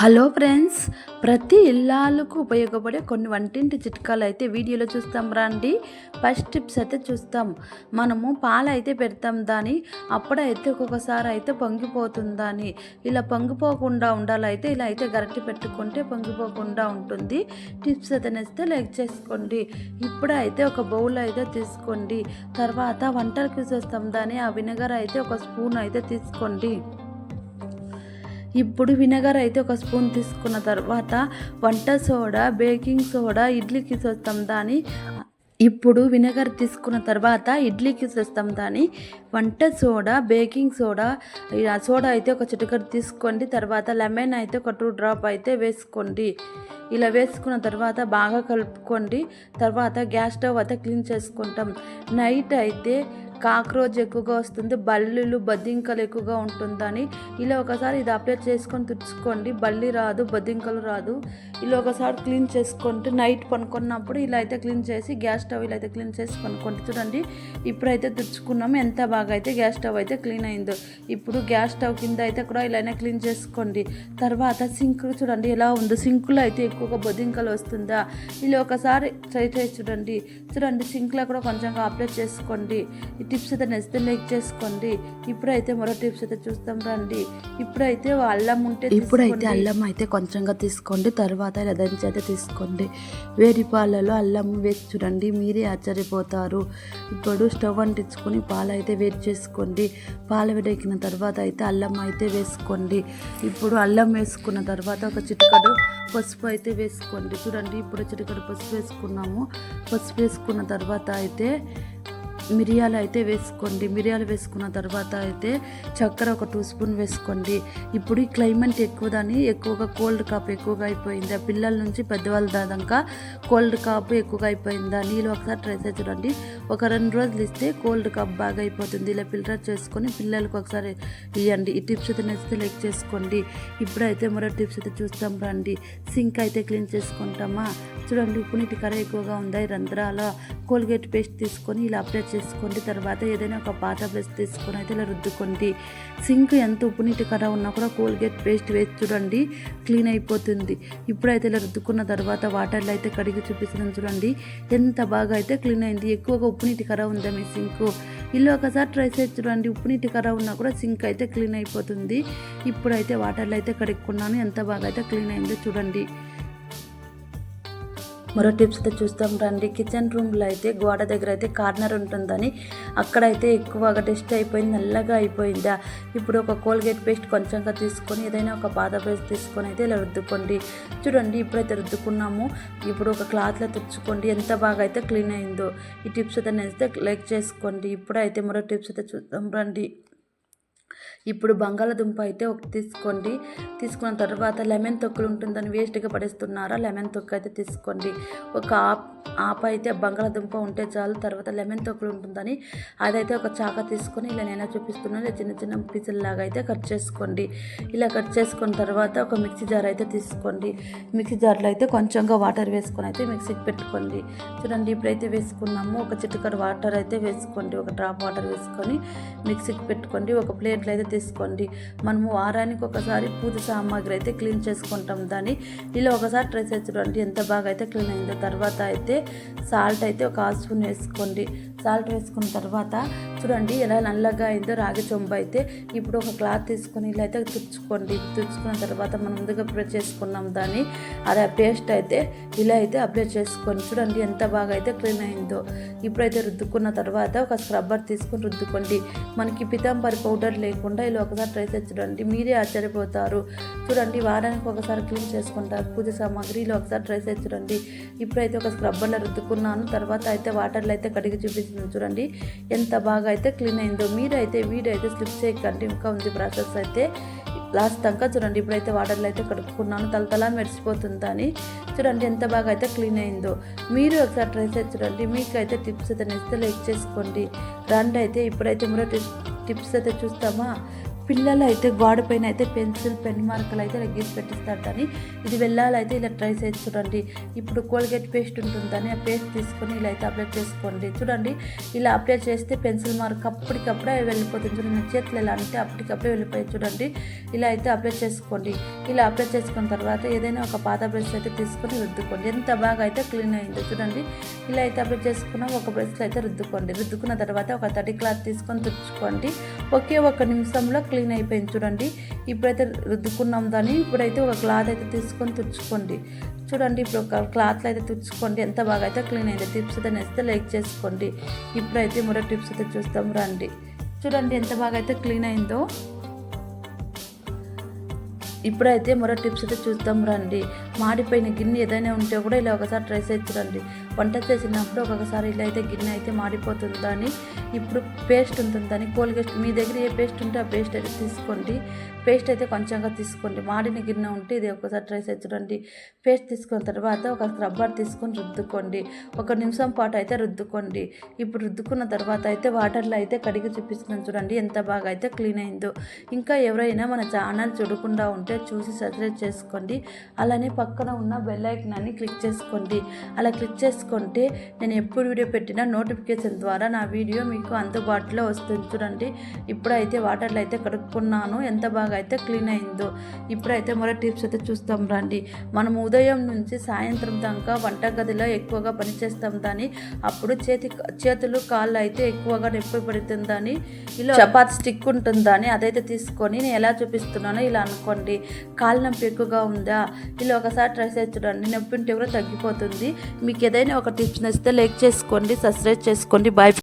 Hello friends ప్రతి ఇల్లాలకు ఉపయోగపడే కొన్ని వంటింటి చిట్కాలు అయితే వీడియోలో చూస్తాం రండి. ఫస్ట్ టిప్స్ అయితే చూస్తాం. మనము పాలు అయితే పెడతాం దాని అప్పుడైతే ఒక్కొక్కసారి అయితే పొంగిపోతుందని. ఇలా పొంగిపోకుండా ఉండాలైతే ఇలా అయితే గరటి పెట్టుకుంటే పొంగిపోకుండా ఉంటుంది. టిప్స్ అయితే నేస్తే లైక్ చేసుకోండి. ఇప్పుడైతే ఒక బౌల్ అయితే తీసుకోండి. తర్వాత వంటలకి చూస్తాం దాని ఆ వినగర్ అయితే ఒక స్పూన్ అయితే తీసుకోండి. ఇప్పుడు వినగర్ అయితే ఒక స్పూన్ తీసుకున్న తర్వాత వంట సోడా బేకింగ్ సోడా ఇడ్లీకి చూస్తాం దాని. ఇప్పుడు వినగర్ తీసుకున్న తర్వాత ఇడ్లీకి చూస్తాం దాని. వంట సోడా బేకింగ్ సోడా సోడా అయితే ఒక చిటికెడు తీసుకోండి. తర్వాత లెమన్ అయితే ఒక టూ డ్రాప్ అయితే వేసుకోండి. ఇలా వేసుకున్న తర్వాత బాగా కలుపుకోండి. తర్వాత గ్యాస్ స్టవ్ అయితే క్లీన్ చేసుకుంటాం. నైట్ అయితే కాక్రోచ్ ఎక్కువగా వస్తుంది బల్లులు బద్దింకలు ఎక్కువగా ఉంటుందని. ఇలా ఒకసారి ఇది అప్లై చేసుకొని తుడుచుకోండి. బల్లి రాదు బద్దింకలు రాదు. ఇలా ఒకసారి క్లీన్ చేసుకుంటే నైట్ పనుకున్నప్పుడు ఇలా అయితే క్లీన్ చేసి గ్యాస్ స్టవ్ ఇలా అయితే క్లీన్ చేసి పనుకోండి చూడండి. ఇప్పుడైతే తుడుచుకున్నాము ఎంత బాగా అయితే గ్యాస్ స్టవ్ అయితే క్లీన్ అయిందో. ఇప్పుడు గ్యాస్ స్టవ్ కింద అయితే కూడా ఇలానే క్లీన్ చేసుకోండి. తర్వాత సింక్ చూడండి ఎలా ఉందో? సింక్లో అయితే ఎక్కువగా బొద్దింకలు వస్తుందా? ఇలా ఒకసారి ట్రై చేసి చూడండి. చూడండి సింక్లో కూడా కొంచెంగా అప్లై చేసుకోండి. ఇటు టిప్స్ అయితే నచ్చితే లైక్ చేసుకోండి. ఇప్పుడైతే మరో టిప్స్ అయితే చూస్తాం రండి. ఇప్పుడైతే అల్లం ఉంటే ఇప్పుడైతే. అల్లం అయితే కొంచెంగా తీసుకోండి. తర్వాత ఇలా దంచి అయితే తీసుకోండి. వేడి పాలలో అల్లం వేసి చూడండి. మీరే ఆశ్చర్యపోతారు. ఇప్పుడు స్టవ్ అంటించుకొని పాలు అయితే వేడి చేసుకోండి. పాలు వేడెక్కిన తర్వాత అయితే అల్లం అయితే వేసుకోండి. ఇప్పుడు అల్లం వేసుకున్న తర్వాత ఒక చిటికడు పసుపు అయితే వేసుకోండి. చూడండి ఇప్పుడు చిటికడు పసుపు వేసుకున్నాము. పసుపు వేసుకున్న తర్వాత అయితే మిరియాలు అయితే వేసుకోండి. మిరియాలు వేసుకున్న తర్వాత అయితే చక్కెర ఒక టూ స్పూన్ వేసుకోండి. ఇప్పుడు ఈ క్లైమేట్ ఎక్కువదని ఎక్కువగా కోల్డ్ కాప్ ఎక్కువగా అయిపోయింది. ఆ పిల్లల నుంచి పెద్దవాళ్ళ దాదాకా కోల్డ్ కాప్ ఎక్కువగా అయిపోయిందా? నీళ్ళు ఒకసారి ట్రై చేసి చూడండి. ఒక రెండు రోజులు ఇస్తే కోల్డ్ కాప్ బాగా అయిపోతుంది. ఇలా ఫిల్టర్ చేసుకొని పిల్లలకు ఒకసారి ఇవ్వండి ఈ టిప్స్ అయితే నచ్చితే లైక్ చేసుకోండి. ఇప్పుడైతే మరో టిప్స్ అయితే చూస్తాం రండి. సింక్ అయితే క్లీన్ చేసుకుంటామా? చూడండి ఉప్పు నీటి కర ఎక్కువగా ఉందా? ఈ రంధ్రాల కోల్గేట్ పేస్ట్ తీసుకొని ఇలా అప్లై చేసుకోండి తర్వాత ఏదైనా ఒక పాత బ్రష్ తీసుకొని అయితే ఇలా రుద్దుకోండి. సింక్ ఎంత ఉప్పు నీటి కర ఉన్నా కూడా కోల్గేట్ పేస్ట్ వేసి చూడండి క్లీన్ అయిపోతుంది. ఇప్పుడైతే ఇలా రుద్దుకున్న తర్వాత వాటర్లో అయితే కడిగి చూపిస్తున్నాను చూడండి ఎంత బాగా అయితే క్లీన్ అయింది. ఎక్కువగా ఉప్పు నీటి కర ఉందా మీ సింక్? ఇల్లు ఒకసారి ట్రై చేసి చూడండి ఉప్పు నీటి కర ఉన్నా కూడా సింక్ అయితే క్లీన్ అయిపోతుంది. ఇప్పుడైతే వాటర్లో అయితే కడుక్కున్నాను ఎంత బాగా అయితే క్లీన్ అయిందో చూడండి. మరో టిప్స్ అయితే చూస్తాం రండి. కిచెన్ రూమ్లో అయితే గోడ దగ్గర అయితే కార్నర్ ఉంటుందని అక్కడైతే ఎక్కువగా డస్ట్ అయిపోయింది నల్లగా అయిపోయిందా? ఇప్పుడు ఒక కోల్గేట్ పేస్ట్ కొంచెంగా తీసుకొని ఏదైనా ఒక పాత పేస్ట్ తీసుకొని అయితే ఇలా రుద్దుకోండి. చూడండి ఇప్పుడైతే రుద్దుకున్నాము. ఇప్పుడు ఒక క్లాత్లో తుడుచుకోండి ఎంత బాగా అయితే క్లీన్ అయిందో. ఈ టిప్స్ అయితే నేస్తే లైక్ చేసుకోండి. ఇప్పుడైతే మరో టిప్స్ అయితే చూద్దాం రండి. ఇప్పుడు బంగాళదుంప అయితే ఒకటి తీసుకోండి. తీసుకున్న తర్వాత లెమన్ తొక్కులు ఉంటుందని వేస్ట్గా పడేస్తున్నారా? లెమన్ తొక్కు అయితే తీసుకోండి. ఒక ఆప్ ఆప అయితే బంగాళదుంప ఉంటే చాలు. తర్వాత లెమన్ తొక్కులు ఉంటుందని అదైతే ఒక చాక తీసుకొని ఇలా నేను చూపిస్తున్నాను ఇలా చిన్న చిన్న పీసుల్లాగా అయితే కట్ చేసుకోండి. ఇలా కట్ చేసుకున్న తర్వాత ఒక మిక్సీ జార్ అయితే తీసుకోండి. మిక్సీ జార్లో అయితే కొంచెంగా వాటర్ వేసుకొని అయితే మిక్సీకి పెట్టుకోండి. చూడండి ఇప్పుడైతే వేసుకున్నాము. ఒక చిటికడ వాటర్ అయితే వేసుకోండి. ఒక డ్రాప్ వాటర్ వేసుకొని మిక్సీకి పెట్టుకోండి. ఒక ప్లేట్ అయితే తీసుకోండి. మనము వారానికి ఒకసారి పూజ సామాగ్రి అయితే క్లీన్ చేసుకుంటాం. దాన్ని ఇలా ఒకసారి ట్రై చేసి చూడండి ఎంత బాగా అయితే క్లీన్ అయిందో. తర్వాత అయితే సాల్ట్ అయితే ఒక హాఫ్ స్పూన్ వేసుకోండి. సాల్ట్ వేసుకున్న తర్వాత చూడండి ఎలా నల్లగా అయిందో రాగి చొంబ అయితే ఇప్పుడు ఒక క్లాత్ తీసుకొని ఇలా అయితే తుడుచుకోండి. తుడుచుకున్న తర్వాత మనం ముందుగా ప్రిపేర్ చేసుకున్నాం దాన్ని. అది ఆ పేస్ట్ అయితే ఇలా అయితే అప్లై చేసుకోండి. చూడండి ఎంత బాగా అయితే క్లీన్ అయిందో. ఇప్పుడైతే రుద్దుకున్న తర్వాత ఒక స్క్రబ్బర్ తీసుకొని రుద్దుకోండి. మనకి పితాంబరి పౌడర్ లేకుండా ఇలా ఒకసారి ట్రై చేసి చూడండి. మీరే ఆశ్చర్యపోతారు. చూడండి వారానికి ఒకసారి క్లీన్ చేసుకుంటారు. పూజ సామాగ్రి ఇలా ఒకసారి ట్రై చేసి చూడండి. ఇప్పుడైతే ఒక స్క్రబ్బర్లో రుద్దుకున్నాను. తర్వాత అయితే వాటర్లో అయితే కడిగి చూపిస్తుంది చూడండి ఎంత బాగా అయితే క్లీన్ అయిందో మీరైతే వీడైతే అయితే స్లిప్ చేయకండి ఇంకా ఉంది ప్రాసెస్ అయితే. లాస్ట్ దాకా చూడండి ఇప్పుడైతే వాటర్లో అయితే కడుక్కున్నాను తలతలా మెరిసిపోతుందని చూడండి ఎంత బాగా అయితే క్లీన్ అయిందో. మీరు ఒకసారి ట్రై చేసి చూడండి మీకు అయితే టిప్స్ అయితే నెక్స్ట్ లైక్ చేసుకోండి రండి అయితే ఇప్పుడైతే మరో టిప్స్ అయితే చూస్తామా? పిల్లలు అయితే గోడ పైన అయితే పెన్సిల్ పెన్ మార్కులు అయితే ఇలా గీసి పెట్టిస్తారు కానీ ఇది వెళ్ళాలైతే ఇలా ట్రై చేసి చూడండి. ఇప్పుడు కోల్గేట్ పేస్ట్ ఉంటుందని ఆ పేస్ట్ తీసుకొని ఇలా అయితే అప్లై చేసుకోండి. చూడండి ఇలా అప్లై చేస్తే పెన్సిల్ మార్క్ అప్పటికప్పుడే వెళ్ళిపోతుంది. చూడండి చేతులు ఎలా అంటే అప్పటికప్పుడే వెళ్ళిపోయి చూడండి. ఇలా అయితే అప్లై చేసుకోండి. ఇలా అప్లై చేసుకున్న తర్వాత ఏదైనా ఒక పాత బ్రష్ అయితే తీసుకొని రుద్దుకోండి. ఎంత బాగా అయితే క్లీన్ అయిందో చూడండి. ఇలా అయితే అప్లై చేసుకున్న ఒక బ్రష్లో అయితే రుద్దుకోండి. రుద్దుకున్న తర్వాత ఒక తడి క్లాత్ తీసుకొని తుడుచుకోండి. ఒకే ఒక నిమిషంలో క్లీన్ అయిపోయింది చూడండి. ఇప్పుడైతే రుద్దుకున్నాం దాన్ని. ఇప్పుడైతే ఒక క్లాత్ అయితే తీసుకొని తుడుచుకోండి. చూడండి ఇప్పుడు ఒక క్లాత్లో అయితే తుడుచుకోండి. ఎంత బాగా అయితే క్లీన్ అయింది టిప్స్ అయితే నేస్తే లైక్ చేసుకోండి. ఇప్పుడైతే మరో టిప్స్ అయితే చూస్తాం రండి. చూడండి ఎంత బాగా అయితే క్లీన్ అయిందో. ఇప్పుడైతే మరో టిప్స్ అయితే చూద్దాం రండి. మాడిపోయిన గిన్నె ఏదైనా ఉంటే కూడా ఇలా ఒకసారి ట్రై చేసి చూడండి. వంట చేసినప్పుడు ఒక్కొక్కసారి ఇలా అయితే గిన్నె అయితే మాడిపోతుందని ఇప్పుడు పేస్ట్ ఉంటుందని కోల్గేట్ మీ దగ్గర ఏ పేస్ట్ ఉంటే ఆ పేస్ట్ అయితే తీసుకోండి. పేస్ట్ అయితే కొంచెంగా తీసుకోండి. మాడిన గిన్నె ఉంటే ఇది ఒకసారి ట్రై చేసి చూడండి. పేస్ట్ తీసుకున్న తర్వాత ఒక స్క్రబ్బర్ తీసుకొని రుద్దుకోండి. ఒక నిమిషం పాటు అయితే రుద్దుకోండి. ఇప్పుడు రుద్దుకున్న తర్వాత అయితే వాటర్లో అయితే కడిగి చూపిస్తున్నాను చూడండి ఎంత బాగా అయితే క్లీన్ అయిందో. ఇంకా ఎవరైనా మన ఛానల్ చూడకుండా ఉంటే చూసి సబ్స్క్రైబ్ చేసుకోండి. అలానే పక్కన ఉన్న బెల్ ఐకనాన్ని క్లిక్ చేసుకోండి. అలా క్లిక్ చేసుకుంటే నేను ఎప్పుడు వీడియో పెట్టినా నోటిఫికేషన్ ద్వారా నా వీడియో మీకు అందుబాటులో వస్తుంది చూడండి. ఇప్పుడైతే వాటర్లో అయితే కడుక్కున్నాను. ఎంత బాగా అయితే క్లీన్ అయిందో. ఇప్పుడైతే మరో టిప్స్ అయితే చూస్తాం రండి. మనం ఉదయం నుంచి సాయంత్రం దాకా వంటగదిలో ఎక్కువగా పనిచేస్తాం దాని. అప్పుడు చేతి చేతులు కాళ్ళు అయితే ఎక్కువగా నొప్పి పడుతుందని ఇలా చపాతి స్టిక్ ఉంటుందని అదైతే తీసుకొని నేను ఎలా చూపిస్తున్నానో ఇలా అనుకోండి. కాళ్ళ నొప్పి ఎక్కువగా ఉందా? ఇలా ఒకసారి ట్రై చేసి చూడండి. నొప్పి ఉంటే కూడా తగ్గిపోతుంది. మీకు ఏదైనా ఒక టిప్స్ నచ్చితే లైక్ చేసుకోండి సబ్స్క్రైబ్ చేసుకోండి బాయ్